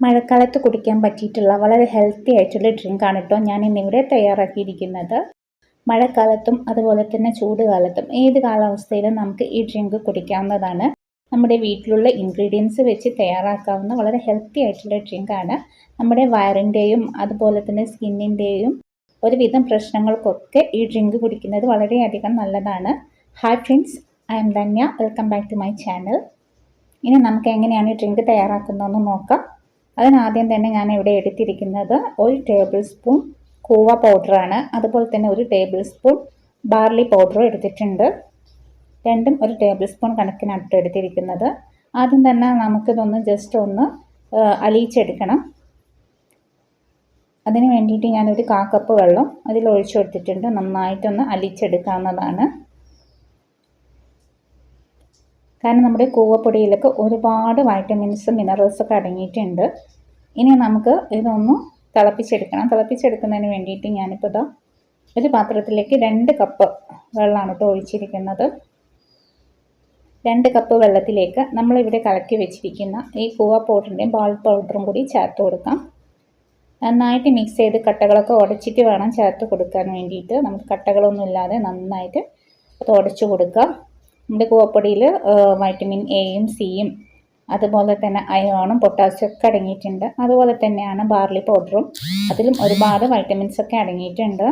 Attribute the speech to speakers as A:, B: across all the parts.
A: മഴക്കാലത്ത് കുടിക്കാൻ പറ്റിയിട്ടുള്ള വളരെ ഹെൽത്തി ആയിട്ടുള്ള ഡ്രിങ്കാണ് കേട്ടോ ഞാൻ ഇന്നിവിടെ തയ്യാറാക്കിയിരിക്കുന്നത്. മഴക്കാലത്തും അതുപോലെ തന്നെ ചൂട് കാലത്തും ഏത് കാലാവസ്ഥയിലും നമുക്ക് ഈ ഡ്രിങ്ക് കുടിക്കാവുന്നതാണ്. നമ്മുടെ വീട്ടിലുള്ള ഇൻഗ്രീഡിയൻസ് വെച്ച് തയ്യാറാക്കാവുന്ന വളരെ ഹെൽത്തി ആയിട്ടുള്ള ഡ്രിങ്കാണ് നമ്മുടെ വയറിന്റെയും അതുപോലെ തന്നെ സ്കിന്നിന്റെയും ഒരുവിധം പ്രശ്നങ്ങൾക്കൊക്കെ ഈ ഡ്രിങ്ക് കുടിക്കുന്നത് വളരെയധികം നല്ലതാണ്. Hi friends I am Dhanya welcome back to my channel ഇനി നമുക്ക് എങ്ങനെയാണ് ഈ ഡ്രിങ്ക് തയ്യാറാക്കുന്നതെന്ന് നോക്കാം. അതിനാദ്യം തന്നെ ഞാൻ ഇവിടെ എടുത്തിരിക്കുന്നത് ഒരു ടേബിൾ സ്പൂൺ കൂവ പൗഡറാണ് അതുപോലെ തന്നെ ഒരു ടേബിൾ സ്പൂൺ ബാർലി പൗഡറും എടുത്തിട്ടുണ്ട്. രണ്ടും ഒരു ടേബിൾ സ്പൂൺ കണക്കിനട്ട് എടുത്തിരിക്കുന്നത്. ആദ്യം തന്നെ നമുക്കിതൊന്ന് ജസ്റ്റ് ഒന്ന് അലിയിച്ചെടുക്കണം. അതിന് വേണ്ടിയിട്ട് ഞാനൊരു കാക്കപ്പ് വെള്ളം അതിൽ ഒഴിച്ചു കൊടുത്തിട്ടുണ്ട്. നന്നായിട്ടൊന്ന് അലിച്ചെടുക്കാവുന്നതാണ് കാരണം നമ്മുടെ കൂവപ്പൊടിയിലൊക്കെ ഒരുപാട് വൈറ്റമിൻസും മിനറൽസൊക്കെ അടങ്ങിയിട്ടുണ്ട്. ഇനി നമുക്ക് ഇതൊന്ന് തിളപ്പിച്ചെടുക്കണം. തിളപ്പിച്ചെടുക്കുന്നതിന് വേണ്ടിയിട്ട് ഞാനിപ്പോൾ ഇതാ ഒരു പാത്രത്തിലേക്ക് രണ്ട് കപ്പ് വെള്ളമാണ് ഇപ്പോൾ ഒഴിച്ചിരിക്കുന്നത്. രണ്ട് കപ്പ് വെള്ളത്തിലേക്ക് നമ്മളിവിടെ കലക്കി വെച്ചിരിക്കുന്ന ഈ കൂവ പൗഡറിന്റെയും പാൽ പൗഡറും കൂടി ചേർത്ത് കൊടുക്കാം. നന്നായിട്ട് മിക്സ് ചെയ്ത് കട്ടകളൊക്കെ ഉടച്ചിട്ട് വേണം ചേർത്ത് കൊടുക്കാൻ വേണ്ടിയിട്ട്. നമുക്ക് കട്ടകളൊന്നും ഇല്ലാതെ നന്നായിട്ട് അത് ഉടച്ചു കൊടുക്കാം. നമ്മുടെ കൂവപ്പൊടിയിൽ വൈറ്റമിൻ എയും സിയും അതുപോലെ തന്നെ അയോണും പൊട്ടാസ്യം ഒക്കെ അടങ്ങിയിട്ടുണ്ട്. അതുപോലെ തന്നെയാണ് ബാർലി പൗഡറും അതിലും ഒരുപാട് വൈറ്റമിൻസ് ഒക്കെ അടങ്ങിയിട്ടുണ്ട്.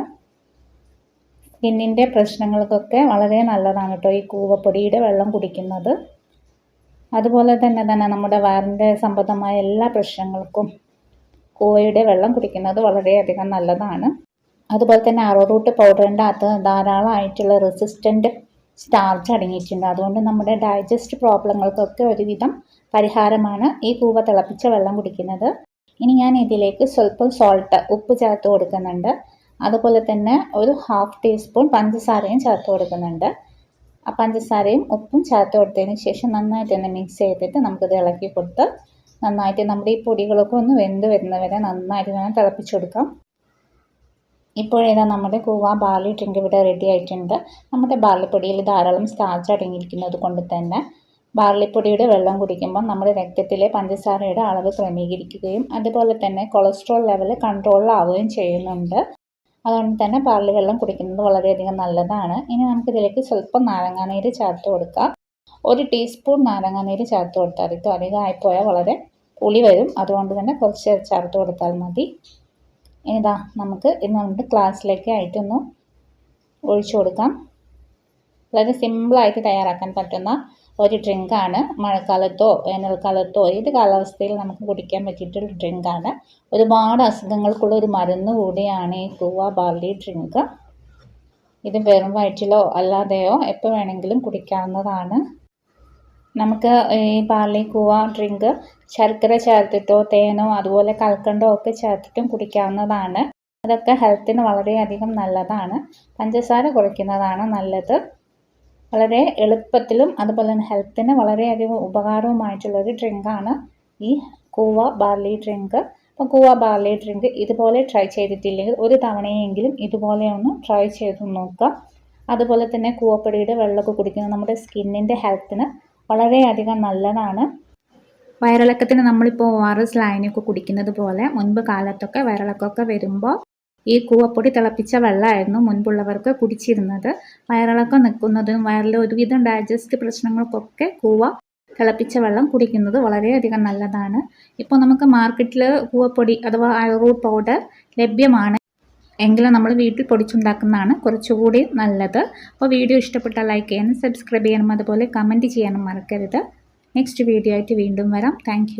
A: സ്കിന്നിന്റെ പ്രശ്നങ്ങൾക്കൊക്കെ വളരെ നല്ലതാണ് കേട്ടോ ഈ കൂവപ്പൊടിയുടെ വെള്ളം കുടിക്കുന്നത്. അതുപോലെ തന്നെ തന്നെ നമ്മുടെ വയറിന്റെ സംബന്ധമായ എല്ലാ പ്രശ്നങ്ങൾക്കും കൂവയുടെ വെള്ളം കുടിക്കുന്നത് വളരെയധികം നല്ലതാണ്. അതുപോലെ തന്നെ അറോറൂട്ട് പൗഡറിന്റെ അകത്ത് ധാരാളമായിട്ടുള്ള റെസിസ്റ്റന്റ് സ്റ്റാർച്ച് അടങ്ങിയിട്ടുണ്ട്. അതുകൊണ്ട് നമ്മുടെ ഡൈജസ്റ്റ് പ്രോബ്ലങ്ങൾക്കൊക്കെ ഒരുവിധം പരിഹാരമാണ് ഈ കൂവ തിളപ്പിച്ച വെള്ളം കുടിക്കുന്നത്. ഇനി ഞാൻ ഇതിലേക്ക് സ്വല്പം സോൾട്ട് ഉപ്പ് ചേർത്ത് കൊടുക്കുന്നുണ്ട്. അതുപോലെ തന്നെ ഒരു ഹാഫ് ടീസ്പൂൺ പഞ്ചസാരയും ചേർത്ത് കൊടുക്കുന്നുണ്ട്. ആ പഞ്ചസാരയും ഉപ്പും ചേർത്ത് കൊടുത്തതിന് ശേഷം നന്നായിട്ട് തന്നെ മിക്സ് ചെയ്തിട്ട് നമുക്കിത് ഇളക്കി കൊടുത്ത് നന്നായിട്ട് നമ്മുടെ ഈ പൊടികളൊക്കെ ഒന്ന് വെന്ത് വരുന്നവരെ നന്നായിട്ട് തന്നെ തിളപ്പിച്ചു കൊടുക്കാം. ഇപ്പോഴേതാ നമ്മുടെ കൂവ ബാർലി ഡ്രിങ്ക് ഇവിടെ റെഡി ആയിട്ടുണ്ട്. നമ്മുടെ ബാർലിപ്പൊടിയിൽ ധാരാളം സ്റ്റാർച്ച് അടങ്ങിയിരിക്കുന്നത് കൊണ്ട് തന്നെ ബാർലിപ്പൊടിയുടെ വെള്ളം കുടിക്കുമ്പോൾ നമ്മുടെ രക്തത്തിലെ പഞ്ചസാരയുടെ അളവ് ക്രമീകരിക്കുകയും അതുപോലെ തന്നെ കൊളസ്ട്രോൾ ലെവൽ കൺട്രോളിലാവുകയും ചെയ്യുന്നുണ്ട്. അതുകൊണ്ട് തന്നെ ബാർലി വെള്ളം കുടിക്കുന്നത് വളരെയധികം നല്ലതാണ്. ഇനി നമുക്കിതിലേക്ക് സ്വല്പം നാരങ്ങാനീര് ചേർത്ത് കൊടുക്കാം. ഒരു ടീസ്പൂൺ നാരങ്ങാനീര് ചേർത്ത് കൊടുത്താൽ ഇത് അധികമായിപ്പോയാൽ വളരെ പുളി വരും. അതുകൊണ്ട് തന്നെ കുറച്ച് ചേർത്ത് കൊടുത്താൽ മതി. ഇതാ നമുക്ക് ഇന്ന് നമുക്ക് ക്ലാസ്സിലേക്ക് ആയിട്ടൊന്ന് ഒഴിച്ചു കൊടുക്കാം. വളരെ സിമ്പിളായിട്ട് തയ്യാറാക്കാൻ പറ്റുന്ന ഒരു ഡ്രിങ്കാണ് മഴക്കാലത്തോ വേനൽക്കാലത്തോ ഏത് കാലാവസ്ഥയിൽ നമുക്ക് കുടിക്കാൻ പറ്റിയിട്ടുള്ള ഡ്രിങ്കാണ് ഒരുപാട് അസുഖങ്ങൾക്കുള്ള ഒരു മരുന്ന് കൂടിയാണ് ഈ കൂവ ബാർലി ഡ്രിങ്ക് ഇത് വെറും വയറ്റിലോ അല്ലാതെയോ എപ്പോൾ വേണമെങ്കിലും കുടിക്കാവുന്നതാണ്. നമുക്ക് ഈ പാർലി കൂവ ഡ്രിങ്ക് ശർക്കര ചേർത്തിട്ടോ തേനോ അതുപോലെ കൽക്കണ്ടോ ഒക്കെ ചേർത്തിട്ടും കുടിക്കാവുന്നതാണ്. അതൊക്കെ ഹെൽത്തിന് വളരെയധികം നല്ലതാണ്. പഞ്ചസാര കുറയ്ക്കുന്നതാണ് നല്ലത്. വളരെ എളുപ്പത്തിലും അതുപോലെ തന്നെ ഹെൽത്തിന് വളരെയധികം ഉപകാരവുമായിട്ടുള്ളൊരു ഡ്രിങ്കാണ് ഈ കൂവ ബാർലി ഡ്രിങ്ക്. അപ്പോൾ കൂവ ബാർലി ഡ്രിങ്ക് ഇതുപോലെ ട്രൈ ചെയ്തിട്ടില്ലെങ്കിൽ ഒരു തവണയെങ്കിലും ഇതുപോലെ ഒന്ന് ട്രൈ ചെയ്ത് നോക്കുക. അതുപോലെ തന്നെ കൂവപ്പൊടിയുടെ വെള്ളമൊക്കെ കുടിക്കുന്നത് നമ്മുടെ സ്കിന്നിന്റെ ഹെൽത്തിന് വളരെയധികം നല്ലതാണ്. വയറിളക്കത്തിന് നമ്മളിപ്പോൾ ഒ ആർ എസ് ലൈനൊക്കെ കുടിക്കുന്നത് പോലെ മുൻപ് കാലത്തൊക്കെ വയറിളക്കമൊക്കെ വരുമ്പോൾ ഈ കൂവപ്പൊടി തിളപ്പിച്ച വെള്ളമായിരുന്നു മുൻപുള്ളവർക്ക് കുടിച്ചിരുന്നത്. വയറിളക്കം നിൽക്കുന്നതും വയറിലെ ഒരുവിധം ഡൈജസ്റ്റ് പ്രശ്നങ്ങൾക്കൊക്കെ കൂവ തിളപ്പിച്ച വെള്ളം കുടിക്കുന്നത് വളരെയധികം നല്ലതാണ്. ഇപ്പോൾ നമുക്ക് മാർക്കറ്റിൽ കൂവപ്പൊടി അഥവാ അയറൂട്ട് പൗഡർ ലഭ്യമാണ്. എങ്കിലും നമ്മൾ വീട്ടിൽ പൊടിച്ചുണ്ടാക്കുന്നതാണ് കുറച്ചുകൂടി നല്ലത്. അപ്പോൾ വീഡിയോ ഇഷ്ടപ്പെട്ടാൽ ലൈക്ക് ചെയ്യാനും സബ്സ്ക്രൈബ് ചെയ്യാനും അതുപോലെ കമന്റ് ചെയ്യാനും മറക്കരുത്. നെക്സ്റ്റ് വീഡിയോ ആയിട്ട് വീണ്ടും വരാം. താങ്ക്